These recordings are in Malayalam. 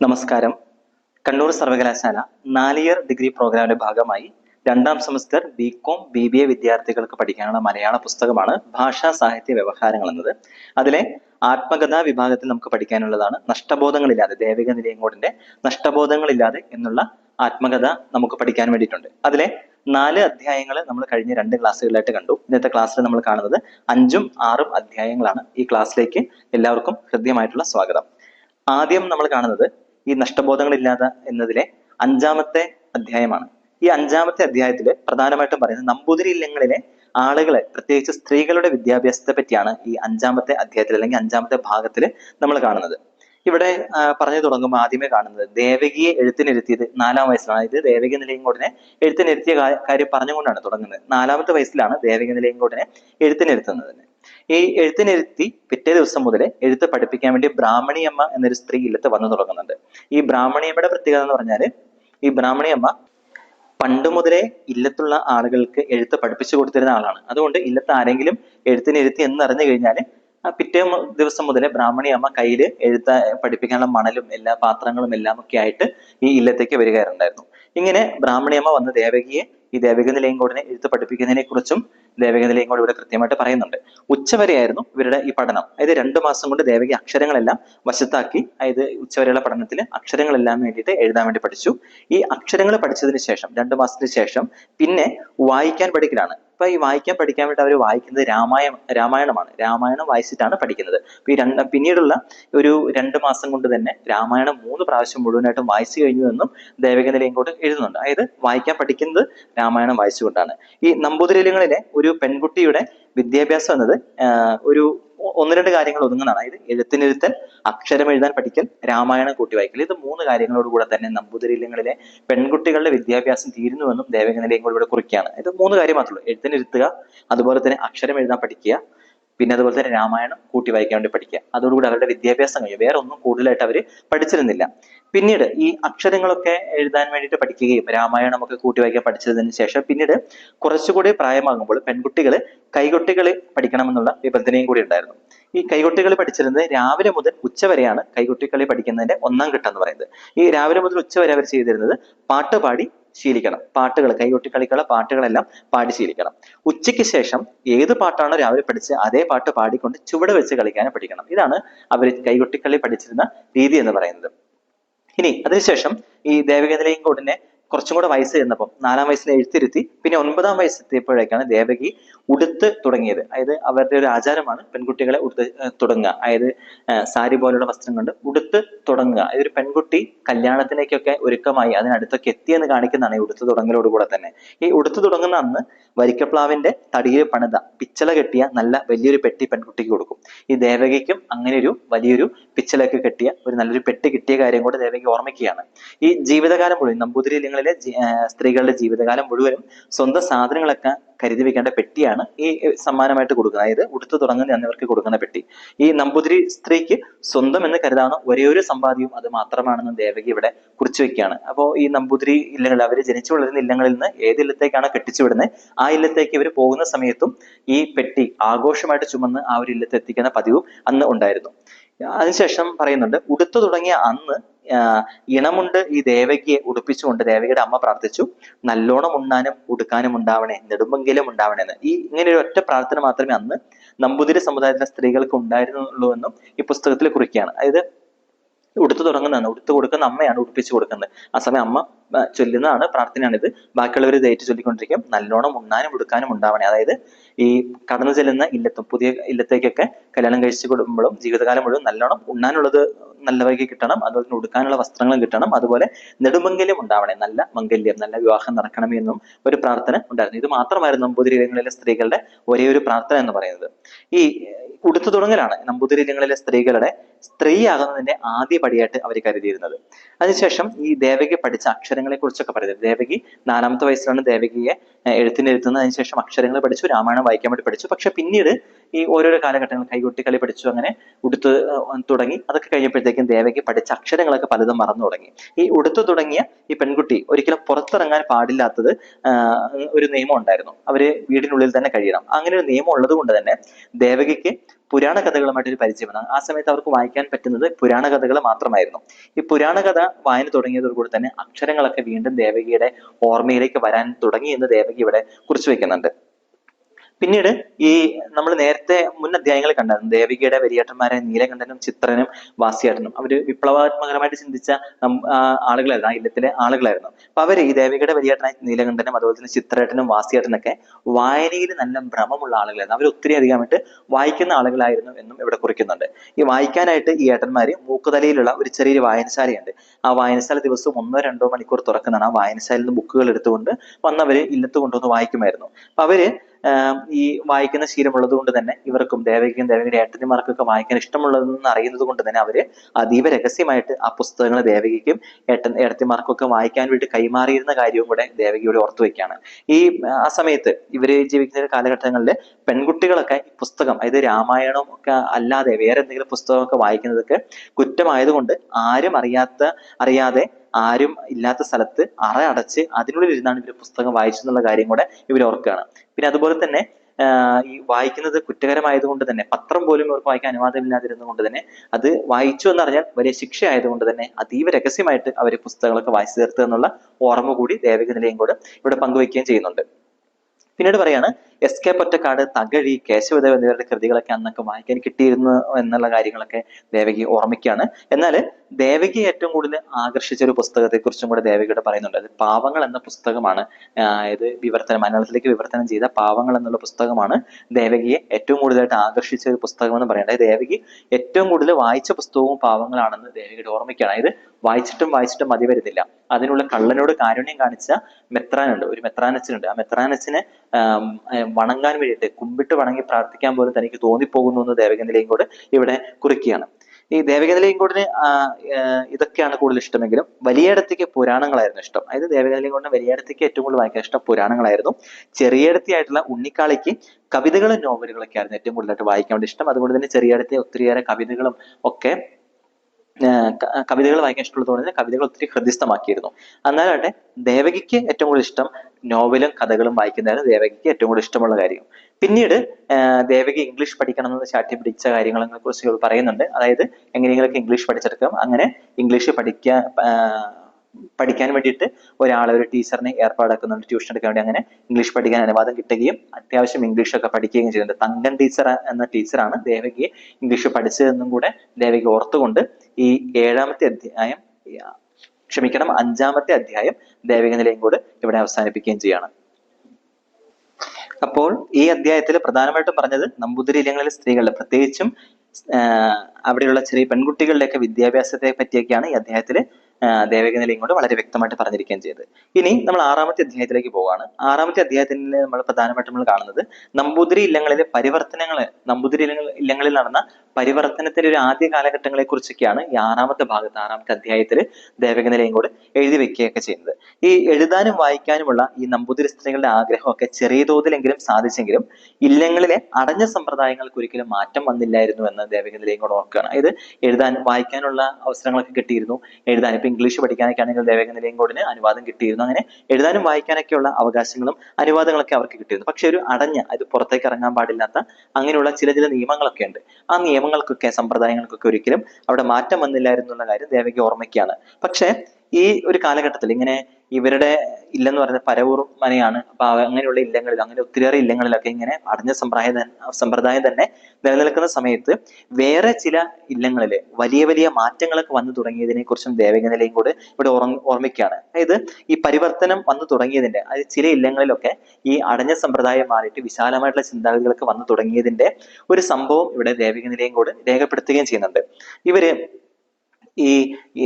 നമസ്കാരം. കണ്ണൂർ സർവകലാശാല നാല് ഇയർ ഡിഗ്രി പ്രോഗ്രാമിന്റെ ഭാഗമായി രണ്ടാം semester B Com B B A വിദ്യാർത്ഥികൾക്ക് പഠിക്കാനുള്ള മലയാള പുസ്തകമാണ് ഭാഷാ സാഹിത്യ വ്യവഹാരങ്ങൾ എന്നത്. അതിലെ ആത്മകഥാ വിഭാഗത്തിൽ നമുക്ക് പഠിക്കാനുള്ളതാണ് നഷ്ടബോധങ്ങളില്ലാതെ ദേവിക നിലയങ്കോടിന്റെ നഷ്ടബോധങ്ങളില്ലാതെ എന്നുള്ള ആത്മകഥ നമുക്ക് പഠിക്കാൻ വേണ്ടിയിട്ടുണ്ട്. അതിലെ നാല് അധ്യായങ്ങൾ നമ്മൾ കഴിഞ്ഞ രണ്ട് ക്ലാസ്സുകളിലായിട്ട് കണ്ടു. ഇന്നത്തെ ക്ലാസ്സിൽ നമ്മൾ കാണുന്നത് അഞ്ചും ആറും അധ്യായങ്ങളാണ് ഈ ക്ലാസ്സിലേക്ക് എല്ലാവർക്കും ഹൃദ്യമായിട്ടുള്ള സ്വാഗതം. ആദ്യം നമ്മൾ കാണുന്നത് ഈ നഷ്ടബോധങ്ങൾ നഷ്ടബോധങ്ങളില്ലാതെ എന്നതിലെ അഞ്ചാമത്തെ അധ്യായമാണ്. ഈ അഞ്ചാമത്തെ അധ്യായത്തിൽ പ്രധാനമായിട്ടും പറയുന്നത് നമ്പൂതിരി ഇല്ലങ്ങളിലെ ആളുകളെ പ്രത്യേകിച്ച് സ്ത്രീകളുടെ വിദ്യാഭ്യാസത്തെ പറ്റിയാണ് ഈ അഞ്ചാമത്തെ അധ്യായത്തിൽ അല്ലെങ്കിൽ അഞ്ചാമത്തെ ഭാഗത്തിൽ നമ്മൾ കാണുന്നത്. ഇവിടെ പറഞ്ഞു തുടങ്ങുമ്പോൾ ആദ്യമേ കാണുന്നത് ദേവകിയെ എഴുത്തിനിരുത്തിയത് നാലാം വയസ്സിലാണ്. ഇത് ദേവകി നിലയങ്കോടിനെ എഴുത്തിനിരുത്തിയ കാര്യം പറഞ്ഞുകൊണ്ടാണ് തുടങ്ങുന്നത്. നാലാമത്തെ വയസ്സിലാണ് ദേവകി നിലയങ്കോടിനെ എഴുത്തിനിരുത്തുന്നത്. തന്നെ ഈ എഴുത്തിനിരുത്തി പിറ്റേ ദിവസം മുതൽ എഴുത്ത് പഠിപ്പിക്കാൻ വേണ്ടി ബ്രാഹ്മണിയമ്മ എന്നൊരു സ്ത്രീ ഇല്ലത്ത് വന്നു തുടങ്ങുന്നുണ്ട്. ഈ ബ്രാഹ്മണിയമ്മയുടെ പ്രത്യേകത എന്ന് പറഞ്ഞാൽ ഈ ബ്രാഹ്മണിയമ്മ പണ്ട് മുതലേ ഇല്ലത്തുള്ള ആളുകൾക്ക് എഴുത്ത് പഠിപ്പിച്ചു കൊടുത്തിരുന്ന ആളാണ്. അതുകൊണ്ട് ഇല്ലത്ത് ആരെങ്കിലും എഴുത്തിനിരുത്തി എന്നറിഞ്ഞു കഴിഞ്ഞാൽ പിറ്റേ ദിവസം മുതലേ ബ്രാഹ്മണി അമ്മ കയ്യിൽ എഴുത്ത പഠിപ്പിക്കാനുള്ള മണലും എല്ലാ പാത്രങ്ങളും എല്ലാം ഒക്കെ ആയിട്ട് ഈ ഇല്ലത്തേക്ക് വരികയായിരുന്നു ഇങ്ങനെ ബ്രാഹ്മണി അമ്മ വന്ന് ദേവകിയെ ഈ ദേവക നിലയങ്കോടിനെ എഴുത്ത് പഠിപ്പിക്കുന്നതിനെ കുറിച്ചും ദേവക കൂടെ ഇവിടെ കൃത്യമായിട്ട് പറയുന്നുണ്ട്. ഉച്ചവരെയായിരുന്നു ഇവരുടെ ഈ പഠനം. അതായത് രണ്ട് മാസം കൊണ്ട് ദേവകി അക്ഷരങ്ങളെല്ലാം വശത്താക്കി അതായത് ഉച്ചവരെയുള്ള പഠനത്തിൽ അക്ഷരങ്ങളെല്ലാം വേണ്ടിയിട്ട് എഴുതാൻ വേണ്ടി പഠിച്ചു. ഈ അക്ഷരങ്ങൾ പഠിച്ചതിന് ശേഷം രണ്ട് മാസത്തിന് ശേഷം പിന്നെ വായിക്കാൻ പഠിക്കലാണ്. ഇപ്പൊ ഈ വായിക്കാൻ പഠിക്കാൻ വേണ്ടി അവർ വായിക്കുന്നത് രാമായണം രാമായണമാണ്. രാമായണം വായിച്ചിട്ടാണ് പഠിക്കുന്നത്. അപ്പൊ ഈ രണ്ട് പിന്നീടുള്ള ഒരു രണ്ട് മാസം കൊണ്ട് തന്നെ രാമായണം മൂന്ന് പ്രാവശ്യം മുഴുവനായിട്ടും വായിച്ചു കഴിഞ്ഞു എന്നും ദേവക നിലയങ്കോട്ട് എഴുതുന്നുണ്ട്. അതായത് വായിക്കാൻ പഠിക്കുന്നത് രാമായണം വായിച്ചുകൊണ്ടാണ്. ഈ നമ്പൂതിരികളിലെ ഒരു പെൺകുട്ടിയുടെ വിദ്യാഭ്യാസം എന്നത് ഒരു ഒന്ന് രണ്ട് കാര്യങ്ങൾ ഒതുങ്ങുന്നതാണ്. അതായത് എഴുത്തിനിരുത്തൽ അക്ഷരം എഴുതാൻ പഠിക്കൽ രാമായണം കൂട്ടി വായിക്കൽ ഇത് മൂന്ന് കാര്യങ്ങളോട് കൂടെ തന്നെ നമ്പൂതിരിലിംഗങ്ങളിലെ പെൺകുട്ടികളുടെ വിദ്യാഭ്യാസം തീരുന്നുവെന്നും ദേവകനിലയങ്ങൾ ഇവിടെ കുറിക്കുകയാണ്. ഇത് മൂന്ന് കാര്യം മാത്രമേ ഉള്ളൂ. എഴുത്തിനിരുത്തുക അതുപോലെ തന്നെ അക്ഷരം എഴുതാൻ പഠിക്കുക പിന്നെ അതുപോലെ തന്നെ രാമായണം കൂട്ടി വായിക്കാൻ വേണ്ടി പഠിക്കുക. അതോടുകൂടി അവരുടെ വിദ്യാഭ്യാസം കഴിയും. വേറെ ഒന്നും കൂടുതലായിട്ട് അവർ പഠിച്ചിരുന്നില്ല. പിന്നീട് ഈ അക്ഷരങ്ങളൊക്കെ എഴുതാൻ വേണ്ടിയിട്ട് പഠിക്കുകയും രാമായണം ഒക്കെ കൂട്ടി വായിക്കാൻ പഠിച്ചതിന് ശേഷം പിന്നീട് കുറച്ചുകൂടി പ്രായമാകുമ്പോൾ പെൺകുട്ടികൾ കൈകൊട്ടികളി പഠിക്കണമെന്നുള്ള നിബന്ധനയും കൂടി ഉണ്ടായിരുന്നു. ഈ കൈകൊട്ടികളി പഠിച്ചിരുന്നത് രാവിലെ മുതൽ ഉച്ചവരെയാണ് കൈകൊട്ടിക്കളി പഠിക്കുന്നതിന്റെ ഒന്നാം ഘട്ടം എന്ന് പറയുന്നത്. ഈ രാവിലെ മുതൽ ഉച്ചവരെ അവർ ചെയ്തിരുന്നത് പാട്ട് പാടി ശീലിക്കണം. പാട്ടുകൾ കൈകൊട്ടി കളിക്കുള്ള പാട്ടുകളെല്ലാം പാടി ശീലിക്കണം. ഉച്ചയ്ക്ക് ശേഷം ഏത് പാട്ടാണോ രാവിലെ പഠിച്ച് അതേ പാട്ട് പാടിക്കൊണ്ട് ചുവട് വെച്ച് കളിക്കാനും പഠിക്കണം. ഇതാണ് അവർ കൈകൊട്ടിക്കളി പഠിച്ചിരുന്ന രീതി എന്ന് പറയുന്നത്. ഇനി അതിനുശേഷം ഈ ദേവകേന്ദ്രയും കൂടിനെ കുറച്ചും കൂടെ വയസ്സ് ചെന്നപ്പം നാലാം വയസ്സിൽ എഴുത്തിരുത്തി പിന്നെ ഒൻപതാം വയസ്സ് എത്തിയപ്പോഴേക്കാണ് ദേവകി ഉടുത്ത് തുടങ്ങിയത്. അതായത് അവരുടെ ഒരു ആചാരമാണ് പെൺകുട്ടികളെ ഉടുത്ത് തുടങ്ങുക. അതായത് സാരി പോലുള്ള വസ്ത്രം കൊണ്ട് ഉടുത്ത് തുടങ്ങുക. ഒരു പെൺകുട്ടി കല്യാണത്തിലേക്കൊക്കെ ഒരുക്കമായി അതിനടുത്തൊക്കെ എത്തിയെന്ന് കാണിക്കുന്നതാണ് ഈ ഉടുത്ത് തുടങ്ങലോട് കൂടെ തന്നെ. ഈ ഉടുത്ത് തുടങ്ങുന്ന അന്ന് വരിക്കപ്ലാവിന്റെ തടിയിൽ പണിത പിച്ചള കെട്ടിയ നല്ല വലിയൊരു പെട്ടി പെൺകുട്ടിക്ക് കൊടുക്കും. ഈ ദേവകിക്കും അങ്ങനെ ഒരു വലിയൊരു പിച്ചളൊക്കെ കെട്ടിയ ഒരു നല്ലൊരു പെട്ടി കിട്ടിയ കാര്യം കൂടെ ദേവകി ഓർമ്മിക്കുകയാണ്. ഈ ജീവിതകാലം മുഴുവൻ നമ്പൂതിരി ആ, സ്ത്രീകളുടെ ജീവിതകാലം മുഴുവനും സ്വന്തം സാധനങ്ങളൊക്കെ കരുതി വെക്കേണ്ട പെട്ടിയാണ് ഈ സമ്മാനമായിട്ട് കൊടുക്കുന്നത്. അതായത് ഉടുത്തു തുടങ്ങുന്ന കൊടുക്കുന്ന പെട്ടി. ഈ നമ്പൂതിരി സ്ത്രീക്ക് സ്വന്തം എന്ന് കരുതാവുന്ന ഒരേ ഒരു സമ്പാദ്യവും അത് മാത്രമാണെന്ന് ദേവകി ഇവിടെ കുറിച്ചു വെക്കുകയാണ്. അപ്പോൾ ഈ നമ്പൂതിരി ഇല്ലങ്ങൾ അവർ ജനിച്ചു വളരുന്ന ഇല്ലങ്ങളിൽ നിന്ന് ഏത് ഇല്ലത്തേക്കാണോ കെട്ടിച്ചു വിടുന്നത്? ആ ഇല്ലത്തേക്ക് ഇവർ പോകുന്ന സമയത്തും ഈ പെട്ടി ആഘോഷമായിട്ട് ചുമന്ന് ആ ഒരു ഇല്ലത്ത് എത്തിക്കുന്ന പതിവും അന്ന് ഉണ്ടായിരുന്നു. അതിനുശേഷം പറയുന്നുണ്ട് ഉടുത്തു തുടങ്ങിയ അന്ന് ഇണമുണ്ട് ഈ ദേവകിയെ ഉടുപ്പിച്ചുകൊണ്ട് ദേവകിയുടെ അമ്മ പ്രാർത്ഥിച്ചു. നല്ലോണം ഉണ്ണാനും ഉടുക്കാനും ഉണ്ടാവണേ നെടുമ്പെങ്കിലും ഉണ്ടാവണേ എന്ന്. ഈ ഇങ്ങനെ ഒരു ഒറ്റ പ്രാർത്ഥന മാത്രമേ അന്ന് നമ്പൂതിരി സമുദായത്തിലെ സ്ത്രീകൾക്ക് ഉണ്ടായിരുന്നുള്ളൂ എന്നും ഈ പുസ്തകത്തിൽ കുറിക്കുകയാണ്. അതായത് ഉടുത്തു തുടങ്ങുന്നതാണ് ഉടുത്തു കൊടുക്കുന്ന അമ്മയാണ് ഉടുപ്പിച്ചു കൊടുക്കുന്നത്. ആ സമയം അമ്മ ചൊല്ലുന്നതാണ് പ്രാർത്ഥനയാണിത്. ബാക്കിയുള്ളവർ ഇത് ഏറ്റു ചൊല്ലിക്കൊണ്ടിരിക്കും. നല്ലോണം ഉണ്ണാനും ഉടുക്കാനും ഉണ്ടാവണേ. അതായത് ഈ കടന്നു ചെല്ലുന്ന ഇല്ലത്തും പുതിയ ഇല്ലത്തേക്കൊക്കെ കല്യാണം കഴിച്ചു കൊടുക്കുമ്പോഴും ജീവിതകാലം മുഴുവൻ നല്ലോണം ഉണ്ണാനുള്ളത് നല്ല വൈകി കിട്ടണം. അതുപോലെ തന്നെ ഉടുക്കാനുള്ള വസ്ത്രങ്ങളും കിട്ടണം. അതുപോലെ നെടുമംഗല്യം ഉണ്ടാവണേ. നല്ല മംഗല്യം നല്ല വിവാഹം നടക്കണമേ എന്നും ഒരു പ്രാർത്ഥന ഉണ്ടായിരുന്നു. ഇത് മാത്രമായിരുന്നു നമ്പൂതിരികളിലെ സ്ത്രീകളുടെ ഒരേ ഒരു പ്രാർത്ഥന എന്ന് പറയുന്നത്. ഈ ഉടുത്തു തുടങ്ങലാണ് നമ്പൂതിരികളിലെ സ്ത്രീകളുടെ സ്ത്രീയാകുന്നതിന്റെ ആദ്യ പടിയായിട്ട് അവർ കരുതിയിരുന്നത്. അതിനുശേഷം ഈ ദേവകി പഠിച്ച അക്ഷരങ്ങളെ കുറിച്ചൊക്കെ പറയുന്നത്. ദേവകി നാലാമത്തെ വയസ്സിലാണ് ദേവകിയെ ഏർ എഴുത്തിനെഴുതുന്നത് അതിനുശേഷം അക്ഷരങ്ങൾ പഠിച്ചു രാമായണം വായിക്കാൻ വേണ്ടി പഠിച്ചു. പക്ഷെ പിന്നീട് ഈ ഓരോരോ കാലഘട്ടങ്ങൾ കൈകൊട്ടിക്കളി പഠിച്ചു അങ്ങനെ ഉടുത്ത് തുടങ്ങി. അതൊക്കെ കഴിഞ്ഞപ്പോഴത്തേക്കും ദേവകി പഠിച്ച അക്ഷരങ്ങളൊക്കെ പലതും മറന്നു തുടങ്ങി. ഈ ഉടുത്തു തുടങ്ങിയ ഈ പെൺകുട്ടി ഒരിക്കലും പുറത്തിറങ്ങാൻ പാടില്ലാത്തത് ഒരു നിയമം ഉണ്ടായിരുന്നു. അവർ വീടിനുള്ളിൽ തന്നെ കഴിയണം. അങ്ങനെ ഒരു നിയമം ഉള്ളത് കൊണ്ട് തന്നെ ദേവകിക്ക് പുരാണ കഥകളുമായിട്ടൊരു പരിചയം വന്നത് ആ സമയത്ത് അവർക്ക് വായിക്കാൻ പറ്റുന്നത് പുരാണ കഥകൾ മാത്രമായിരുന്നു. ഈ പുരാണ കഥ വായന തുടങ്ങിയതോടുകൂടി തന്നെ അക്ഷരങ്ങളൊക്കെ വീണ്ടും ദേവകിയുടെ ഓർമ്മയിലേക്ക് വരാൻ തുടങ്ങി എന്ന് ദേവകി ഇവിടെ കുറിച്ചു വെക്കുന്നുണ്ട്. പിന്നീട് ഈ നമ്മൾ നേരത്തെ മുൻ അധ്യായങ്ങളിൽ കണ്ടായിരുന്നു. ദേവികയുടെ വലിയേട്ടന്മാരെ നീലകണ്ഠനും ചിത്രനും വാസിയേട്ടനും. അവർ വിപ്ലവാത്മകരമായിട്ട് ചിന്തിച്ച ആളുകളായിരുന്നു ആ ഇല്ലത്തിലെ ആളുകളായിരുന്നു. അപ്പൊ അവർ ഈ ദേവികയുടെ വലിയേട്ടനായ നീലകണ്ഠനും അതുപോലെ തന്നെ ചിത്രേട്ടനും വാസിയേട്ടനൊക്കെ വായനയിൽ നല്ല ഭ്രമമുള്ള ആളുകളായിരുന്നു. അവർ ഒത്തിരി അധികമായിട്ട് വായിക്കുന്ന ആളുകളായിരുന്നു എന്നും ഇവിടെ കുറിക്കുന്നുണ്ട്. ഈ വായിക്കാനായിട്ട് ഈ ഏട്ടന്മാര് മൂക്കുതലയിലുള്ള ഒരു ചെറിയൊരു വായനശാലയുണ്ട്. ആ വായനശാല ദിവസവും ഒന്നോ രണ്ടോ മണിക്കൂർ തുറക്കുന്നതാണ് ആ വായനശാലയിൽ നിന്ന് ബുക്കുകൾ എടുത്തുകൊണ്ട് വന്നവര് ഇല്ലത്ത് കൊണ്ടുവന്ന് വായിക്കുമായിരുന്നു. അപ്പൊ അവർ ഈ വായിക്കുന്ന ശീലമുള്ളത് കൊണ്ട് തന്നെ ഇവർക്കും ദേവകിക്കും ദേവകിയുടെ ഏട്ടന്മാർക്കൊക്കെ വായിക്കാൻ ഇഷ്ടമുള്ളതെന്ന് അറിയുന്നത് കൊണ്ട് തന്നെ അവർ അതീവ രഹസ്യമായിട്ട് ആ പുസ്തകങ്ങൾ ദേവകിക്കും ഏട്ടൻ ഏട്ടത്തിമാർക്കൊക്കെ വായിക്കാൻ വേണ്ടി കൈമാറിയിരുന്ന കാര്യവും കൂടെ ദേവകിയോട് ഓർത്തു വെക്കുകയാണ്. ഈ ആ സമയത്ത് ഇവർ ജീവിക്കുന്ന കാലഘട്ടങ്ങളിൽ പെൺകുട്ടികളൊക്കെ ഈ പുസ്തകം അതായത് രാമായണം ഒക്കെ അല്ലാതെ വേറെ എന്തെങ്കിലും പുസ്തകമൊക്കെ വായിക്കുന്നതൊക്കെ കുറ്റമായതുകൊണ്ട് ആരും അറിയാത്ത അറിയാതെ ആരും ഇല്ലാത്ത സ്ഥലത്ത് അറ അടച്ച് അതിനുള്ളിൽ ഇരുന്നാണ് ഇവർ പുസ്തകം വായിച്ചെന്നുള്ള കാര്യം കൂടെ ഇവർ ഓർക്കുകയാണ്. പിന്നെ അതുപോലെ തന്നെ ഈ വായിക്കുന്നത് കുറ്റകരമായതുകൊണ്ട് തന്നെ പത്രം പോലും ഇവർക്ക് വായിക്കാൻ അനുവാദമില്ലാതിരുന്നത് തന്നെ അത് വായിച്ചു എന്നറിഞ്ഞാൽ വലിയ ശിക്ഷ ആയതുകൊണ്ട് തന്നെ അതീവ രഹസ്യമായിട്ട് അവർ പുസ്തകങ്ങളൊക്കെ വായിച്ചു തീർത്തുക എന്നുള്ള ഓർമ്മ കൂടി ദേവകനിലയും കൂടെ ഇവിടെ പങ്കുവയ്ക്കുകയും ചെയ്യുന്നുണ്ട്. പിന്നീട് പറയാണ് എസ് കെ പൊറ്റക്കാട് തകഴി കേശവദേവ് എന്നിവരുടെ കൃതികളൊക്കെ അന്നൊക്കെ വായിക്കാൻ കിട്ടിയിരുന്നു എന്നുള്ള കാര്യങ്ങളൊക്കെ ദേവകി ഓർമ്മിക്കുകയാണ്. എന്നാൽ ദേവകി ഏറ്റവും കൂടുതൽ ആകർഷിച്ച ഒരു പുസ്തകത്തെ കുറിച്ചും കൂടെ ദേവകിയുടെ പറയുന്നുണ്ട്. അത് പാവങ്ങൾ എന്ന പുസ്തകമാണ്. അതായത് വിവർത്തനം മലയാളത്തിലേക്ക് വിവർത്തനം ചെയ്ത പാവങ്ങൾ എന്നുള്ള പുസ്തകമാണ് ദേവകിയെ ഏറ്റവും കൂടുതലായിട്ട് ആകർഷിച്ച ഒരു പുസ്തകം എന്ന് പറയുന്നത് ദേവകി ഏറ്റവും കൂടുതൽ വായിച്ച പുസ്തകവും പാവങ്ങളാണെന്ന് ദേവകിയുടെ ഓർമ്മിക്കുകയാണ്. അതായത് വായിച്ചിട്ടും വായിച്ചിട്ടും മതി വരുന്നില്ല. അതിനുള്ള കള്ളനോട് കാരുണ്യം കാണിച്ച മെത്രാനുണ്ട് ഒരു മെത്രാനച്ചനുണ്ട് ആ മെത്രാനച്ചനെ വണങ്ങാൻ വേണ്ടിയിട്ട് കുമ്പിട്ട് വണങ്ങി പ്രാർത്ഥിക്കാൻ പോലും തനിക്ക് തോന്നിപ്പോകുന്നു എന്ന് ദേവകനിലയും കൂടെ ഇവിടെ കുറിക്കുകയാണ്. ഈ ദേവകനിലയും കൂടിന് ഇതൊക്കെയാണ് കൂടുതൽ ഇഷ്ടമെങ്കിലും വലിയടത്തേക്ക് പുരാണങ്ങളായിരുന്നു ഇഷ്ടം. അതായത് ദേവകനിലയും കൊണ്ട് വലിയടത്തേക്ക് ഏറ്റവും കൂടുതൽ വായിക്കാൻ ഇഷ്ടം പുരാണങ്ങളായിരുന്നു. ചെറിയടത്തിയായിട്ടുള്ള ഉണ്ണിക്കാളിക്ക് കവിതകളും നോവലുകളൊക്കെ ആയിരുന്നു ഏറ്റവും കൂടുതലായിട്ട് വായിക്കാൻ വേണ്ടി ഇഷ്ടം. അതുകൊണ്ട് തന്നെ ചെറിയടത്തെ ഒത്തിരിയേറെ കവിതകളും ഒക്കെ കവിതകൾ വായിക്കാൻ ഇഷ്ടമുള്ളതുകൊണ്ട് തന്നെ കവിതകൾ ഒത്തിരി ഹൃദ്യസ്ഥമാക്കിയിരുന്നു. എന്നാലാട്ടെ ദേവകിക്ക് ഏറ്റവും കൂടുതൽ ഇഷ്ടം നോവലും കഥകളും വായിക്കുന്നതായിരുന്നു ദേവകിക്ക് ഏറ്റവും കൂടുതൽ ഇഷ്ടമുള്ള കാര്യം. പിന്നീട് ദേവകി ഇംഗ്ലീഷ് പഠിക്കണം എന്ന് ചാട്ടി പിടിച്ച കാര്യങ്ങളെ കുറിച്ച് പറയുന്നുണ്ട്. അതായത് എങ്ങനെയെങ്കിലൊക്കെ ഇംഗ്ലീഷ് പഠിച്ചെടുക്കാം. അങ്ങനെ ഇംഗ്ലീഷ് പഠിക്കാൻ പഠിക്കാൻ വേണ്ടിയിട്ട് ഒരാളെ ഒരു ടീച്ചറിനെ ഏർപ്പാടാക്കുന്നുണ്ട് ട്യൂഷൻ എടുക്കാൻ വേണ്ടി അങ്ങനെ ഇംഗ്ലീഷ് പഠിക്കാൻ അനുവാദം കിട്ടുകയും അത്യാവശ്യം ഇംഗ്ലീഷ് ഒക്കെ പഠിക്കുകയും ചെയ്യുന്നുണ്ട്. തങ്കൻ ടീച്ചർ എന്ന ടീച്ചറാണ് ദേവകിയെ ഇംഗ്ലീഷ് പഠിച്ചതെന്നും കൂടെ ദേവകി ഓർത്തുകൊണ്ട് ഈ ഏഴാമത്തെ അധ്യായം ക്ഷമിക്കണം അഞ്ചാമത്തെ അധ്യായം ദേവിക നിലയം കൂടെ ഇവിടെ അവസാനിപ്പിക്കുകയും ചെയ്യാണ്. അപ്പോൾ ഈ അധ്യായത്തിൽ പ്രധാനമായിട്ടും പറഞ്ഞത് നമ്പൂതിരി ഇല്ലങ്ങളിലെ സ്ത്രീകളുടെ പ്രത്യേകിച്ചും അവിടെയുള്ള ചെറിയ പെൺകുട്ടികളുടെയൊക്കെ വിദ്യാഭ്യാസത്തെ പറ്റിയൊക്കെയാണ് ഈ അധ്യായത്തിൽ ദേവക നിലയം കൊണ്ട് വളരെ വ്യക്തമായിട്ട് പറഞ്ഞിരിക്കുകയും ചെയ്തത്. ഇനി നമ്മൾ ആറാമത്തെ അധ്യായത്തിലേക്ക് പോവുകയാണ് ആറാമത്തെ അധ്യായത്തിൽ നമ്മൾ പ്രധാനമായിട്ടും നമ്മൾ കാണുന്നത് നമ്പൂതിരി ഇല്ലങ്ങളിലെ പരിവർത്തനങ്ങൾ നമ്പൂതിരി ഇല്ലങ്ങളിൽ നടന്ന പരിവർത്തനത്തിന്റെ ഒരു ആദ്യ കാലഘട്ടങ്ങളെ കുറിച്ചൊക്കെയാണ് ഈ ആറാമത്തെ ഭാഗത്ത് ആറാമത്തെ അധ്യായത്തിൽ ദേവകനിലയും കൂടെ എഴുതി വെക്കുകയൊക്കെ ചെയ്യുന്നത്. ഈ എഴുതാനും വായിക്കാനുമുള്ള ഈ നമ്പൂതിരി സ്ത്രീകളുടെ ആഗ്രഹമൊക്കെ ചെറിയ തോതിലെങ്കിലും സാധിച്ചെങ്കിലും ഇല്ലങ്ങളിലെ അടഞ്ഞ സമ്പ്രദായങ്ങൾക്ക് ഒരിക്കലും മാറ്റം വന്നില്ലായിരുന്നു എന്ന് ദേവകനിലയും കൂടെ ഓർക്കുകയാണ്. അതായത് എഴുതാനും വായിക്കാനുള്ള അവസരങ്ങളൊക്കെ കിട്ടിയിരുന്നു. എഴുതാൻ ഇപ്പൊ ഇംഗ്ലീഷ് പഠിക്കാനൊക്കെ ആണെങ്കിൽ ദേവകനിലയും കൂടിന് അനുവാദം കിട്ടിയിരുന്നു. അങ്ങനെ എഴുതാനും വായിക്കാനൊക്കെയുള്ള അവകാശങ്ങളും അനുവാദങ്ങളൊക്കെ അവർക്ക് കിട്ടിയിരുന്നു. പക്ഷെ ഒരു അടഞ്ഞ അത് പുറത്തേക്ക് ഇറങ്ങാൻ പാടില്ലാത്ത അങ്ങനെയുള്ള ചില ചില നിയമങ്ങളൊക്കെ ഉണ്ട് ആ നിയമങ്ങൾക്കൊക്കെ സമ്പ്രദായങ്ങൾക്കൊക്കെ ഒരിക്കലും അവിടെ മാറ്റം വന്നില്ലായിരുന്നു എന്നുള്ള കാര്യം ദേവകി ഓർമ്മയ്ക്കാണ്. പക്ഷെ ഈ ഒരു കാലഘട്ടത്തിൽ ഇങ്ങനെ ഇവരുടെ ഇല്ലെന്ന് പറയുന്നത് പരവൂർ മനയാണ് അപ്പൊ അങ്ങനെയുള്ള ഇല്ലങ്ങളിൽ അങ്ങനെ ഒത്തിരിയേറെ ഇല്ലങ്ങളിലൊക്കെ ഇങ്ങനെ അടഞ്ഞ സമ്പ്രദായം സമ്പ്രദായം തന്നെ നിലനിൽക്കുന്ന സമയത്ത് വേറെ ചില ഇല്ലങ്ങളിൽ വലിയ വലിയ മാറ്റങ്ങളൊക്കെ വന്നു തുടങ്ങിയതിനെ കുറിച്ചും ദേവക നിലയും കൂടെ ഇവിടെ ഓർമ്മ ഓർമ്മിക്കുകയാണ്. അതായത് ഈ പരിവർത്തനം വന്നു തുടങ്ങിയതിന്റെ അതായത് ചില ഇല്ലങ്ങളിലൊക്കെ ഈ അടഞ്ഞ സമ്പ്രദായം മാറിയിട്ട് വിശാലമായിട്ടുള്ള ചിന്താഗതികളൊക്കെ വന്നു തുടങ്ങിയതിന്റെ ഒരു സംഭവം ഇവിടെ ദേവിക നിലയം കൂടെ രേഖപ്പെടുത്തുകയും ചെയ്യുന്നുണ്ട്. ഇവർ ഈ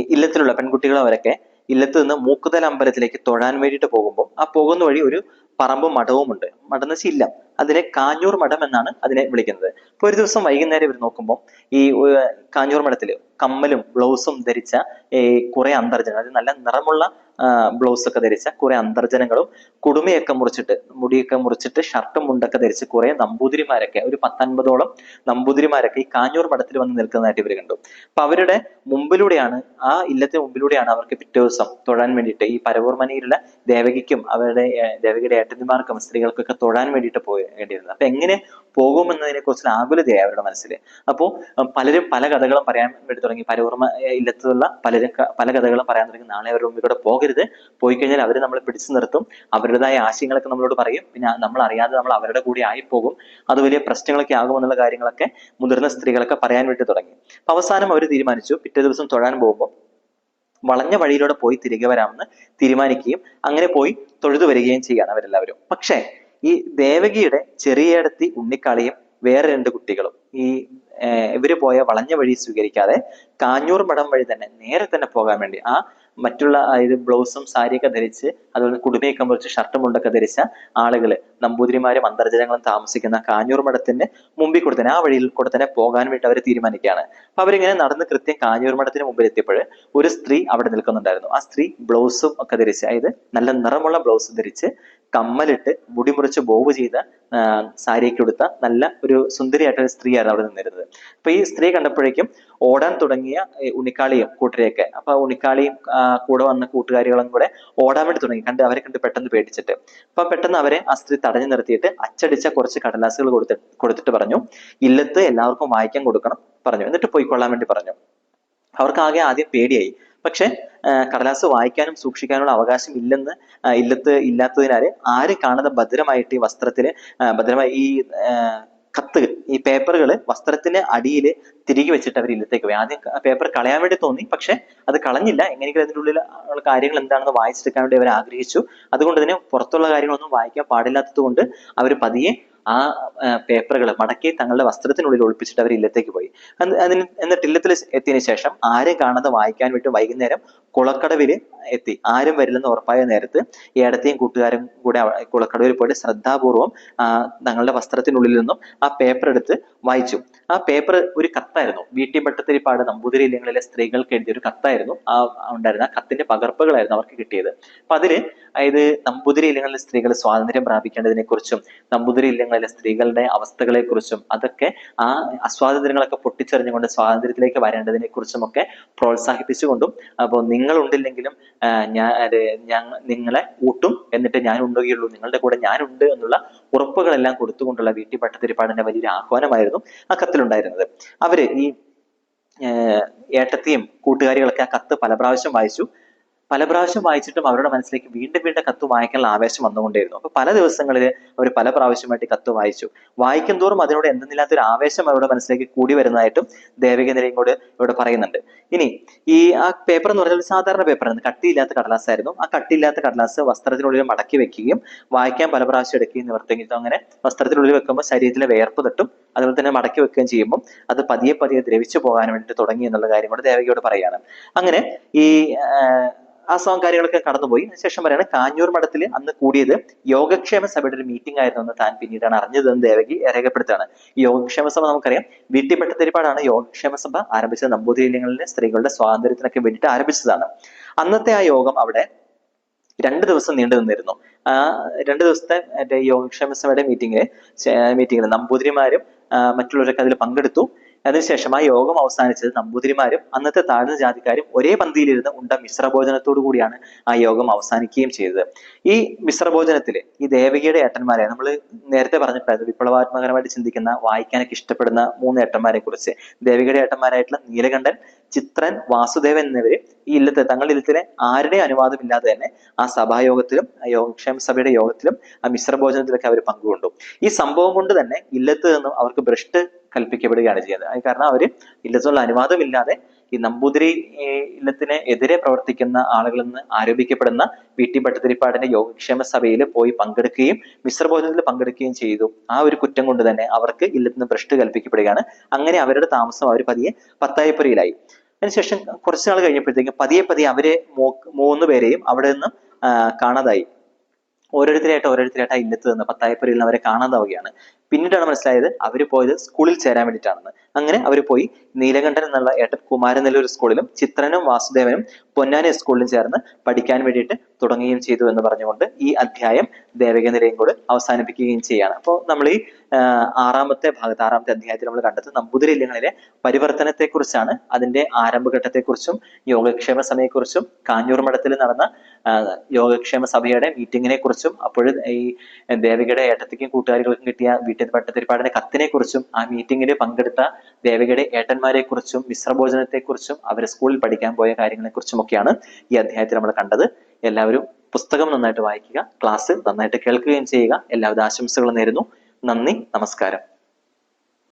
ഇല്ലത്തിലുള്ള പെൺകുട്ടികൾ അവരൊക്കെ ഇല്ലത്ത് നിന്ന് മൂക്കുതല അമ്പലത്തിലേക്ക് തൊഴാൻ വേണ്ടിയിട്ട് പോകുമ്പോൾ ആ പോകുന്ന വഴി ഒരു പറമ്പും മഠവുമുണ്ട് മഠം എന്ന് വെച്ചാൽ ഇല്ലം അതിനെ കാഞ്ഞൂർ മഠം എന്നാണ് അതിനെ വിളിക്കുന്നത്. അപ്പൊ ഒരു ദിവസം വൈകുന്നേരം ഇവർ നോക്കുമ്പോൾ ഈ കാഞ്ഞൂർ മഠത്തിൽ കമ്മലും ബ്ലൗസും ധരിച്ച കുറെ അന്തർജനം അതായത് നല്ല നിറമുള്ള ബ്ലൗസ് ഒക്കെ ധരിച്ച കുറെ അന്തർജനങ്ങളും കുടുമയൊക്കെ മുറിച്ചിട്ട് മുടിയൊക്കെ മുറിച്ചിട്ട് ഷർട്ടും മുണ്ടൊക്കെ ധരിച്ച് കുറെ നമ്പൂതിരിമാരൊക്കെ ഒരു പത്തൊൻപതോളം നമ്പൂതിരിമാരൊക്കെ ഈ കാഞ്ഞൂർ മഠത്തിൽ വന്ന് നിൽക്കുന്നതായിട്ട് ഇവർ കണ്ടു. അപ്പൊ അവരുടെ മുമ്പിലൂടെയാണ് ആ ഇല്ലത്തെ മുമ്പിലൂടെയാണ് അവർക്ക് പിറ്റേ ദിവസം തൊഴാൻ വേണ്ടിയിട്ട് ഈ പരവൂർമനയിലുള്ള ദേവകിക്കും അവരുടെ ദേവകിയുടെ ഏട്ടന്മാർക്കും സ്ത്രീകൾക്കൊക്കെ തൊഴാൻ വേണ്ടിയിട്ട് പോകേണ്ടിയിരുന്നത് അപ്പൊ എങ്ങനെ പോകുമെന്നതിനെ കുറിച്ചുള്ള ആകുലതയായി അവരുടെ മനസ്സിൽ അപ്പോൾ പലരും പല കഥകളും പറയാൻ വേണ്ടി തുടങ്ങി. പരോർമ ഇല്ലത്തുള്ള പലരും പല കഥകളും പറയാൻ തുടങ്ങി. നാളെ അവരുടെ മുമ്പിൽ കൂടെ പോകരുത്. പോയി കഴിഞ്ഞാൽ അവർ നമ്മളെ പിടിച്ചു നിർത്തും. അവരുടേതായ ആശയങ്ങളൊക്കെ നമ്മളോട് പറയും. പിന്നെ നമ്മൾ അറിയാതെ നമ്മൾ അവരുടെ കൂടെ ആയിപ്പോകും. അത് വലിയ പ്രശ്നങ്ങളൊക്കെ ആകുമെന്നുള്ള കാര്യങ്ങളൊക്കെ മുതിർന്ന സ്ത്രീകളൊക്കെ പറയാൻ വേണ്ടി തുടങ്ങി. അപ്പൊ അവസാനം അവർ തീരുമാനിച്ചു. പിറ്റേ ദിവസം തൊഴാൻ പോകുമ്പോൾ വളഞ്ഞ വഴിയിലൂടെ പോയി തിരികെ വരാമെന്ന് തീരുമാനിക്കുകയും അങ്ങനെ പോയി തൊഴുതു വരികയും ചെയ്യാണ് അവരെല്ലാവരും. പക്ഷേ ഈ ദേവകിയുടെ ചെറിയേടത്തി ഉണ്ണിക്കാളിയും വേറെ രണ്ട് കുട്ടികളും. ഈ ഇവർ പോയ വളഞ്ഞ വഴി സ്വീകരിക്കാതെ കാഞ്ഞൂർ മഠം വഴി തന്നെ നേരെ തന്നെ പോകാൻ വേണ്ടി ആ മറ്റുള്ള ഇത് ബ്ലൗസും സാരിയൊക്കെ ധരിച്ച് അതുപോലെ കുടുമയൊക്കെ മുറിച്ച് ഷർട്ടും മുണ്ടൊക്കെ ധരിച്ച ആളുകൾ നമ്പൂതിരിമാരും അന്തർജനങ്ങളും താമസിക്കുന്ന കാഞ്ഞൂർ മഠത്തിന്റെ മുമ്പിൽ കൂടെ തന്നെ ആ വഴിയിൽ കൂടെ തന്നെ പോകാൻ വേണ്ടി അവർ തീരുമാനിക്കുകയാണ്. അപ്പൊ അവരിങ്ങനെ നടന്ന് കൃത്യം കാഞ്ഞൂർ മഠത്തിന് മുമ്പിൽ എത്തിയപ്പോൾ ഒരു സ്ത്രീ അവിടെ നിൽക്കുന്നുണ്ടായിരുന്നു. ആ സ്ത്രീ ബ്ലൗസും ഒക്കെ ധരിച്ച് അതായത് നല്ല നിറമുള്ള ബ്ലൗസ് ധരിച്ച് കമ്മലിട്ട് മുടി മുറിച്ച് ബോവ് ചെയ്ത സാരിയൊക്കെ ഉടുത്ത നല്ല ഒരു സുന്ദരിയായിട്ടൊരു സ്ത്രീയായിരുന്നു അവിടെ നിന്നിരുന്നത്. അപ്പൊ ഈ സ്ത്രീ കണ്ടപ്പോഴേക്കും ഓടാൻ തുടങ്ങിയ ഉണിക്കാളിയും കൂട്ടരെയൊക്കെ അപ്പൊ ഉണ്ണിക്കാളിയും ആ, കൂടെ വന്ന കൂട്ടുകാരികളും കൂടെ ഓടാൻ വേണ്ടി തുടങ്ങി കണ്ട് അവരെ കണ്ട് പെട്ടെന്ന് പേടിച്ചിട്ട്. അപ്പൊ പെട്ടെന്ന് അവരെ ആ സ്ത്രീ തടഞ്ഞു നിർത്തിയിട്ട് അച്ചടിച്ച കുറച്ച് കടലാസുകൾ കൊടുത്ത് കൊടുത്തിട്ട് പറഞ്ഞു ഇല്ലത്ത് എല്ലാവർക്കും വായിക്കാൻ കൊടുക്കണം പറഞ്ഞു. എന്നിട്ട് പോയിക്കൊള്ളാൻ വേണ്ടി പറഞ്ഞു. അവർക്ക് ആകെ ആദ്യം പേടിയായി. പക്ഷെ കടലാസ് വായിക്കാനും സൂക്ഷിക്കാനുള്ള അവകാശം ഇല്ലെന്ന് ഇല്ലത്ത് ഇല്ലാത്തതിനാൽ ആരും കാണുന്ന ഭദ്രമായിട്ട് ഈ വസ്ത്രത്തിൽ ഭദ്രമായി ഈ കത്ത് ഈ പേപ്പറുകൾ വസ്ത്രത്തിന് അടിയിൽ തിരികെ വെച്ചിട്ട് അവർ ഇല്ലത്തേക്ക് പോയി. ആദ്യം പേപ്പർ കളയാൻ വേണ്ടി തോന്നി പക്ഷെ അത് കളഞ്ഞില്ല. എങ്ങനെയെങ്കിലും അതിന്റെ ഉള്ളിൽ ഉള്ള കാര്യങ്ങൾ എന്താണെന്ന് വായിച്ചെടുക്കാൻ വേണ്ടി അവർ ആഗ്രഹിച്ചു. അതുകൊണ്ട് തന്നെ പുറത്തുള്ള കാര്യങ്ങളൊന്നും വായിക്കാൻ പാടില്ലാത്തത് കൊണ്ട് അവർ പതിയെ ആ പേപ്പറുകൾ മടക്കി തങ്ങളുടെ വസ്ത്രത്തിനുള്ളിൽ ഒളിപ്പിച്ചിട്ട് അവർ ഇല്ലത്തേക്ക് പോയി. അതിന് എന്നിട്ട് ഇല്ലത്തിൽ എത്തിയതിനു ശേഷം ആരും കാണാതെ വായിക്കാൻ വേണ്ടി വൈകുന്നേരം കുളക്കടവിൽ എത്തി. ആരും വരില്ലെന്ന് ഉറപ്പായ നേരത്ത് ഏടത്തെയും കൂട്ടുകാരും കൂടെ കുളക്കടവിൽ പോയിട്ട് ശ്രദ്ധാപൂർവം തങ്ങളുടെ വസ്ത്രത്തിനുള്ളിൽ നിന്നും ആ പേപ്പർ എടുത്ത് വായിച്ചു. ആ പേപ്പർ ഒരു കത്തായിരുന്നു. വീട്ടി ഭട്ടത്തിരിപ്പാട് നമ്പൂതിരി ഇല്ലങ്ങളിലെ സ്ത്രീകൾക്ക് എഴുതിയ ഒരു കത്തായിരുന്നു. ആ ഉണ്ടായിരുന്ന കത്തിന്റെ പകർപ്പുകളായിരുന്നു അവർക്ക് കിട്ടിയത്. അപ്പൊ അതിൽ അതായത് നമ്പൂതിരി ഇല്ലങ്ങളിലെ സ്ത്രീകൾ സ്വാതന്ത്ര്യം പ്രാപിക്കേണ്ടതിനെ കുറിച്ചും നമ്പൂതിരി ഇല്ലങ്ങളിലെ സ്ത്രീകളുടെ അവസ്ഥകളെ കുറിച്ചും അതൊക്കെ ആ അസ്വാതന്ത്ര്യങ്ങളൊക്കെ പൊട്ടിച്ചെറിഞ്ഞുകൊണ്ട് സ്വാതന്ത്ര്യത്തിലേക്ക് വരേണ്ടതിനെ കുറിച്ചും ഒക്കെ പ്രോത്സാഹിപ്പിച്ചുകൊണ്ടും അപ്പോൾ നിങ്ങൾ ഉണ്ടില്ലെങ്കിലും ഞാൻ നിങ്ങളെ ഊട്ടും എന്നിട്ട് ഞാൻ ഉണ്ടുകയുള്ളൂ നിങ്ങളുടെ കൂടെ ഞാനുണ്ട് എന്നുള്ള ഉറപ്പുകളെല്ലാം കൊടുത്തുകൊണ്ടുള്ള വീട്ടി പട്ടത്തിരിപ്പാടിന്റെ വലിയൊരു ആഹ്വാനമായിരുന്നു ആ കത്തിലുണ്ടായിരുന്നത്. അവർ ഈ ഏട്ടത്തിയും കൂട്ടുകാരികളൊക്കെ ആ കത്ത് പല പ്രാവശ്യം വായിച്ചു. പല പ്രാവശ്യം വായിച്ചിട്ടും അവരുടെ മനസ്സിലേക്ക് വീണ്ടും വീണ്ടും കത്ത് വായിക്കാനുള്ള ആവേശം വന്നുകൊണ്ടേയിരുന്നു. അപ്പൊ പല ദിവസങ്ങളിൽ അവർ പല പ്രാവശ്യമായിട്ട് കത്ത് വായിച്ചു. വായിക്കും തോറും അതിനോട് എന്തെന്നില്ലാത്തൊരു ആവേശം അവരുടെ മനസ്സിലേക്ക് കൂടി വരുന്നതായിട്ടും ദേവിക കൂടെ ഇവിടെ പറയുന്നുണ്ട്. ഇനി ഈ ആ പേപ്പർ എന്ന് പറഞ്ഞാൽ ഒരു സാധാരണ പേപ്പറാണ് കട്ടിയില്ലാത്ത കടലാസായിരുന്നു. ആ കട്ടിയില്ലാത്ത കടലാസ് വസ്ത്രത്തിനുള്ളിൽ മടക്കി വെക്കുകയും വായിക്കാൻ പല പ്രാവശ്യം എടുക്കുകയും നിവർത്തിക്കും അങ്ങനെ വസ്ത്രത്തിനുള്ളിൽ വെക്കുമ്പോൾ ശരീരത്തിലെ വേർപ്പ് തട്ടും അതുപോലെ തന്നെ മടക്കി വെക്കുകയും ചെയ്യുമ്പോൾ അത് പതിയെ പതിയെ ദ്രവിച്ചു പോകാൻ വേണ്ടി തുടങ്ങി എന്നുള്ള കാര്യം കൂടെ ദേവകിയോട് പറയാണ് അങ്ങനെ ഈ ആഹ്, ആ സോങ് കാര്യങ്ങളൊക്കെ കടന്നുപോയി. അതിനുശേഷം പറയാണ് കാഞ്ഞൂർ മഠത്തിൽ അന്ന് കൂടിയത് യോഗക്ഷേമ സഭയുടെ ഒരു മീറ്റിംഗ് ആയിരുന്നു എന്ന് താൻ പിന്നീടാണ് അറിഞ്ഞതെന്ന് ദേവകി രേഖപ്പെടുത്തുകയാണ്. ഈ യോഗക്ഷേമ സഭ നമുക്കറിയാം. വീട്ടിൽപ്പെട്ടതിരിപ്പാടാണ് യോഗക്ഷേമ സഭ ആരംഭിച്ചത്. നമ്പൂതിരിയിലെ സ്ത്രീകളുടെ സ്വാതന്ത്ര്യത്തിനൊക്കെ വേണ്ടിയിട്ട് ആരംഭിച്ചതാണ്. അന്നത്തെ ആ യോഗം അവിടെ രണ്ട് ദിവസം നീണ്ടു നിന്നിരുന്നു. ആ രണ്ട് ദിവസത്തെ മറ്റേ യോഗക്ഷേമ സഭയുടെ മീറ്റിംഗ് മീറ്റിംഗിൽ നമ്പൂതിരിമാരും മറ്റുള്ളവരൊക്കെ അതിൽ പങ്കെടുത്തു. അതിനുശേഷം ആ യോഗം അവസാനിച്ചത് നമ്പൂതിരിമാരും അന്നത്തെ താഴ്ന്ന ജാതിക്കാരും ഒരേ പന്തിയിലിരുന്ന് ഉണ്ട മിശ്രഭോജനത്തോടു കൂടിയാണ് ആ യോഗം അവസാനിക്കുകയും ചെയ്തത്. ഈ മിശ്രഭോജനത്തിൽ ഈ ദേവകിയുടെ ഏട്ടന്മാരെ നമ്മൾ നേരത്തെ പറഞ്ഞിട്ടുണ്ടായിരുന്നു വിപ്ലവാത്മകരമായിട്ട് ചിന്തിക്കുന്ന വായിക്കാനൊക്കെ ഇഷ്ടപ്പെടുന്ന മൂന്ന് ഏട്ടന്മാരെ കുറിച്ച് ദേവികയുടെ ഏട്ടന്മാരായിട്ടുള്ള നീലകണ്ഠൻ ചിത്രൻ വാസുദേവൻ എന്നിവര് ഈ ഇല്ലത്തെ തങ്ങളുടെ ഇല്ലത്തിലെ ആരുടെ അനുവാദമില്ലാതെ തന്നെ ആ സഭായോഗത്തിലും ആ യോഗക്ഷേമ സഭയുടെ യോഗത്തിലും ആ മിശ്രഭോജനത്തിലൊക്കെ അവർ പങ്കുകൊണ്ടു. ഈ സംഭവം കൊണ്ട് തന്നെ ഇല്ലത്ത് നിന്നും അവർക്ക് ഭ്രഷ്ട് കൽപ്പിക്കപ്പെടുകയാണ് ചെയ്യുന്നത്. കാരണം അവർ ഇല്ലത്തുള്ള അനുവാദമില്ലാതെ ഈ നമ്പൂതിരി ഇല്ലത്തിന് എതിരെ പ്രവർത്തിക്കുന്ന ആളുകളെന്ന് ആരോപിക്കപ്പെടുന്ന വി ടി ഭട്ടതിരിപ്പാടിന്റെ യോഗക്ഷേമ സഭയിൽ പോയി പങ്കെടുക്കുകയും മിശ്രഭോജനത്തിൽ പങ്കെടുക്കുകയും ചെയ്തു. ആ ഒരു കുറ്റം കൊണ്ട് തന്നെ അവർക്ക് ഇല്ലത്തിന് ഭ്രഷ്ട് കൽപ്പിക്കപ്പെടുകയാണ്. അങ്ങനെ അവരുടെ താമസം അവർ പതിയെ പത്തായപ്പുരയിലായി. അതിനുശേഷം കുറച്ചു നാൾ കഴിഞ്ഞപ്പോഴത്തേക്കും പതിയെ പതിയെ അവരെ മൂന്ന് പേരെയും അവിടെ നിന്ന് കാണാതായി. ഓരോരുത്തരായിട്ട് ഓരോരുത്തരായിട്ട് ഇല്ലത്ത് നിന്ന് പത്തായപ്പുരയിൽ നിന്ന് അവരെ കാണാതാവുകയാണ്. പിന്നീടാണ് മനസ്സിലായത് അവർ പോയത് സ്കൂളിൽ ചേരാൻ വേണ്ടിയിട്ടാണെന്ന്. അങ്ങനെ അവർ പോയി നീലകണ്ഠൻ എന്നുള്ള ഏട്ടൻ എന്നൊരു സ്കൂളിലും ചിത്രനും വാസുദേവനും പൊന്നാനി സ്കൂളിലും ചേർന്ന് പഠിക്കാൻ വേണ്ടിയിട്ട് തുടങ്ങുകയും ചെയ്തു എന്ന് പറഞ്ഞുകൊണ്ട് ഈ അധ്യായം ദേവക നിലയം കൂടെ അവസാനിപ്പിക്കുകയും ചെയ്യാണ്. അപ്പോൾ നമ്മൾ ഈ ആറാമത്തെ ഭാഗത്ത് ആറാമത്തെ അധ്യായത്തിൽ നമ്മൾ കണ്ടത് നമ്പൂതിരി ഇല്ലങ്ങളിലെ പരിവർത്തനത്തെക്കുറിച്ചാണ്. അതിന്റെ ആരംഭഘട്ടത്തെക്കുറിച്ചും യോഗക്ഷേമ സഭയെക്കുറിച്ചും കാഞ്ഞൂർ മഠത്തിൽ നടന്ന യോഗക്ഷേമ സഭയുടെ മീറ്റിങ്ങിനെ കുറിച്ചും അപ്പോൾ ഈ ദേവികയുടെ ഏട്ടത്തിക്കും കൂട്ടുകാരികൾക്കും കിട്ടിയ വീട്ടിൽ പട്ടത്തിരിപ്പാടിന്റെ കത്തിനെ കുറിച്ചും ആ മീറ്റിംഗിൽ പങ്കെടുത്ത ദേവികയുടെ ഏട്ടന്മാരെ കുറിച്ചും മിശ്രഭോജനത്തെ കുറിച്ചും അവർ സ്കൂളിൽ പഠിക്കാൻ പോയ കാര്യങ്ങളെ കുറിച്ചും ഒക്കെയാണ് ഈ അധ്യായത്തിൽ നമ്മൾ കണ്ടത്. എല്ലാവരും പുസ്തകം നന്നായിട്ട് വായിക്കുക ക്ലാസ് നന്നായിട്ട് കേൾക്കുകയും ചെയ്യുക. എല്ലാവിധ ആശംസകളും നേരുന്നു. നന്ദി നമസ്കാരം.